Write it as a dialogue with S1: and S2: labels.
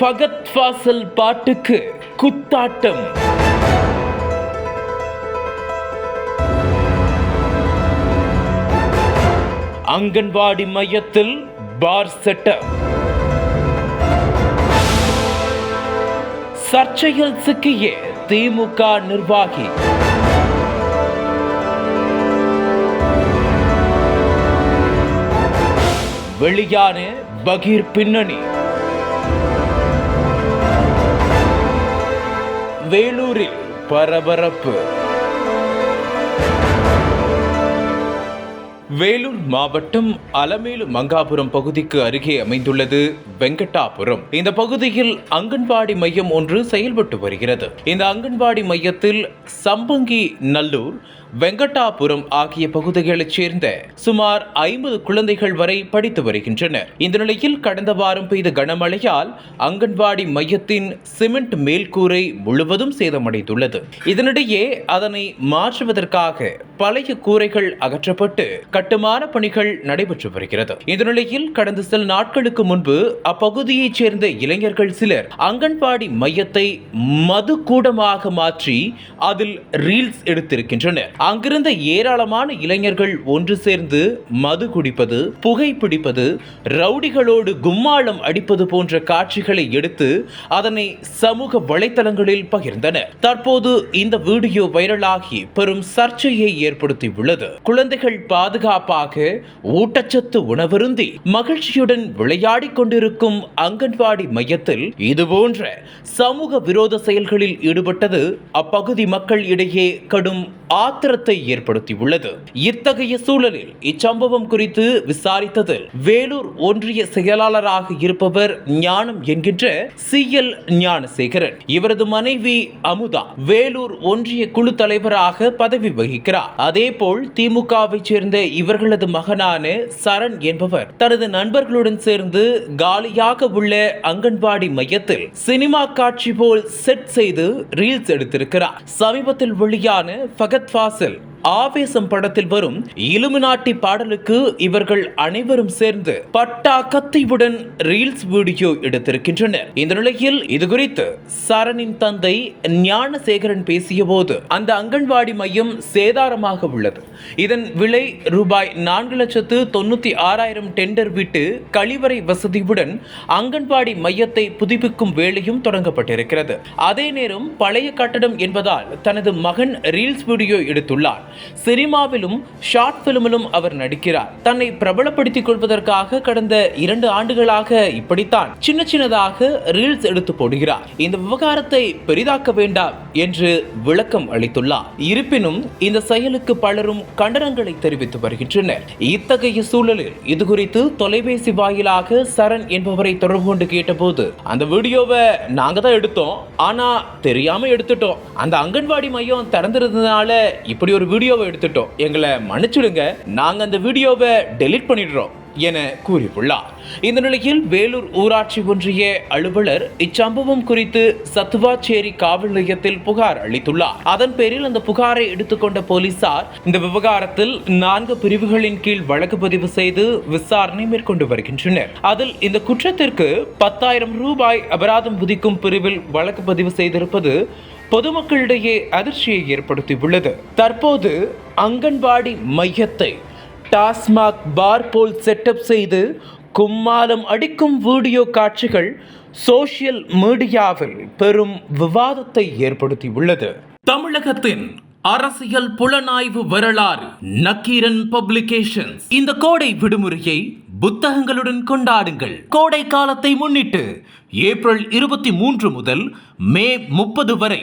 S1: ஃபகத் ஃபாசல் பாட்டுக்கு குத்தாட்டம். அங்கன்வாடி மையத்தில் பார் செட்டப். சர்ச்சையில் சிக்கிய திமுக நிர்வாகி. வெளியான பகீர் பின்னணி. வேலூரில் பரபரப்பு. வேலூர் மாவட்டம் அலமேலு மங்காபுரம் பகுதிக்கு அருகே அமைந்துள்ளது வெங்கட்டாபுரம். இந்த பகுதியில் அங்கன்வாடி மையம் ஒன்று செயல்பட்டு வருகிறது. இந்த அங்கன்வாடி மையத்தில் சம்பங்கி நல்லூர் வெங்கடாபுரம் ஆகிய பகுதிகளைச் சேர்ந்த சுமார் ஐம்பது குழந்தைகள் வரை படித்து வருகின்றனர். இந்த நிலையில் கடந்த வாரம் பெய்த கனமழையால் அங்கன்வாடி மையத்தின் சிமெண்ட் மேல்கூரை முழுவதும் சேதமடைந்துள்ளது. இதனிடையே அதனை மாற்றுவதற்காக பழைய கூரைகள் அகற்றப்பட்டு கட்டுமான பணிகள் நடைபெற்று வருகிறது. இந்த நிலையில் கடந்த சில நாட்களுக்கு முன்பு அப்பகுதியைச் சேர்ந்த இளைஞர்கள் சிலர் அங்கன்வாடி மையத்தை மது கூடமாக மாற்றி அதில் ரீல்ஸ் எடுத்திருக்கின்றனர். அங்கிருந்த ஏராளமான இளைஞர்கள் ஒன்று சேர்ந்து மது குடிப்பது புகைப்பிடிப்பது ரவுடிகளோடு கும்மாளம் அடிப்பது போன்ற காட்சிகளை எடுத்து அதனை சமூக வலைதளங்களில் பகிர்ந்தனர். தற்போது இந்த வீடியோ வைரலாகி பெரும் சர்ச்சையை ஏற்படுத்தியுள்ளது. குழந்தைகள் பாதுகாப்பாக ஊட்டச்சத்து உணவருந்தி மகிழ்ச்சியுடன் விளையாடிக் கொண்டிருக்கும் அங்கன்வாடி மையத்தில் இதுபோன்ற சமூக விரோத செயல்களில் ஈடுபட்டது அப்பகுதி மக்கள் இடையே கடும் ஆத்திர ஆத்திரத்தை ஏற்படுத்தியுள்ளது. இத்தகைய சூழலில் இச்சம்பவம் குறித்து விசாரித்ததில் வேலூர் ஒன்றிய செயலாளராக இருப்பவர் ஞானம் என்கின்ற சி எல் ஞானசேகரன். இவரது மனைவி அமுதா வேலூர் ஒன்றிய குழு தலைவராக பதவி வகிக்கிறார். அதேபோல் திமுகவை சேர்ந்த இவர்களது மகனான சரண் என்பவர் தனது நண்பர்களுடன் சேர்ந்து காலியாக உள்ள அங்கன்வாடி மையத்தில் சினிமா காட்சி போல் செட் செய்து ரீல்ஸ் எடுத்திருக்கிறார். சமீபத்தில் வெளியான ஃபகத் ஃபாசில் ஆவேசம் படத்தில் வரும் இலுமினாட்டி பாடலுக்கு இவர்கள் அனைவரும் சேர்ந்து பட்டா கத்தியுடன் ரீல்ஸ் வீடியோ எடுத்திருக்கின்றனர். இந்த நிலையில் இது குறித்து சரணின் தந்தை ஞானசேகரன் பேசிய போது அந்த அங்கன்வாடி மையம் சேதாரமாக உள்ளது. இதன் விலை ரூபாய் நான்கு லட்சத்து தொண்ணூத்தி ஆறாயிரம் டெண்டர் விட்டு கழிவறை வசதியுடன் அங்கன்வாடி மையத்தை புதுப்பிக்கும் வேலையும் தொடங்கப்பட்டிருக்கிறது. அதே நேரம் பழைய கட்டடம் என்பதால் தனது மகன் ரீல்ஸ் வீடியோ எடுத்துள்ளார். சினிமாவிலும் ஷார்ட் பிலிமிலும் அவர் நடிக்கிறார். தன்னை பிரபலப்படுத்திக் கொள்வதற்காக கடந்த இரண்டு ஆண்டுகளாக இப்படித்தான் சின்ன சின்னதாக ரீல்ஸ் எடுத்து போடுகிறார். இந்த விவகாரத்தை பெரிதாக்க வேண்டாம் என்று விளக்கம் அளித்துள்ளார். இருப்பினும் இந்த செயலுக்கு பலரும் கண்டனங்களை தெரிவித்து வருகின்றனர். இத்தகைய சூழலில் இது குறித்து தொலைபேசி வாயிலாக சரண் என்பவரை தொடர்பு கொண்டு கேட்டபோது அந்த வீடியோவை நாங்க தான் எடுத்தோம். ஆனா தெரியாம எடுத்துட்டோம். அந்த அங்கன்வாடி மையம் திறந்திருந்ததுனால இப்படி ஒரு வீடியோவை எடுத்துட்டோம். எங்களை மன்னிச்சிடுங்க. நாங்கள் அந்த வீடியோவை டெலீட் பண்ணிடுறோம் என கூறியுள்ளார். இந்த நிலையில் வேலூர் ஊராட்சி ஒன்றிய அலுவலர் இச்சம்பவம் குறித்து சத்துவாச்சேரி காவல் நிலையத்தில் புகார் அளித்துள்ளார். அதன் பேரில் அந்த புகாரை எடுத்துக்கொண்ட போலீசார் இந்த விவகாரத்தில் நான்கு பிரிவுகளின் கீழ் வழக்கு பதிவு செய்து விசாரணை மேற்கொண்டு வருகின்றனர். அதில் இந்த குற்றத்திற்கு பத்தாயிரம் ரூபாய் அபராதம் விதிக்கும் பிரிவில் வழக்கு பதிவு செய்திருப்பது பொதுமக்களிடையே அதிர்ச்சியை ஏற்படுத்தியுள்ளது. தற்போது அங்கன்வாடி மையத்தை டாஸ்மாக் பார் போல் செட்டப் செய்து கும்மாலம் அடிக்கும் வீடியோ காட்சிகள் சோஷியல் மீடியாவில் பெரும் விவாதத்தை ஏற்படுத்தியுள்ளது. தமிழகத்தின் அரசியல் புலனாய்வு வரலாறு நக்கீரன் பப்ளிகேஷன்ஸ். இந்த கோடை விடுமுறையை புத்தகங்களுடன் கொண்டாடுங்கள். கோடை காலத்தை முன்னிட்டு ஏப்ரல் இருபத்தி மூன்று முதல் மே முப்பது வரை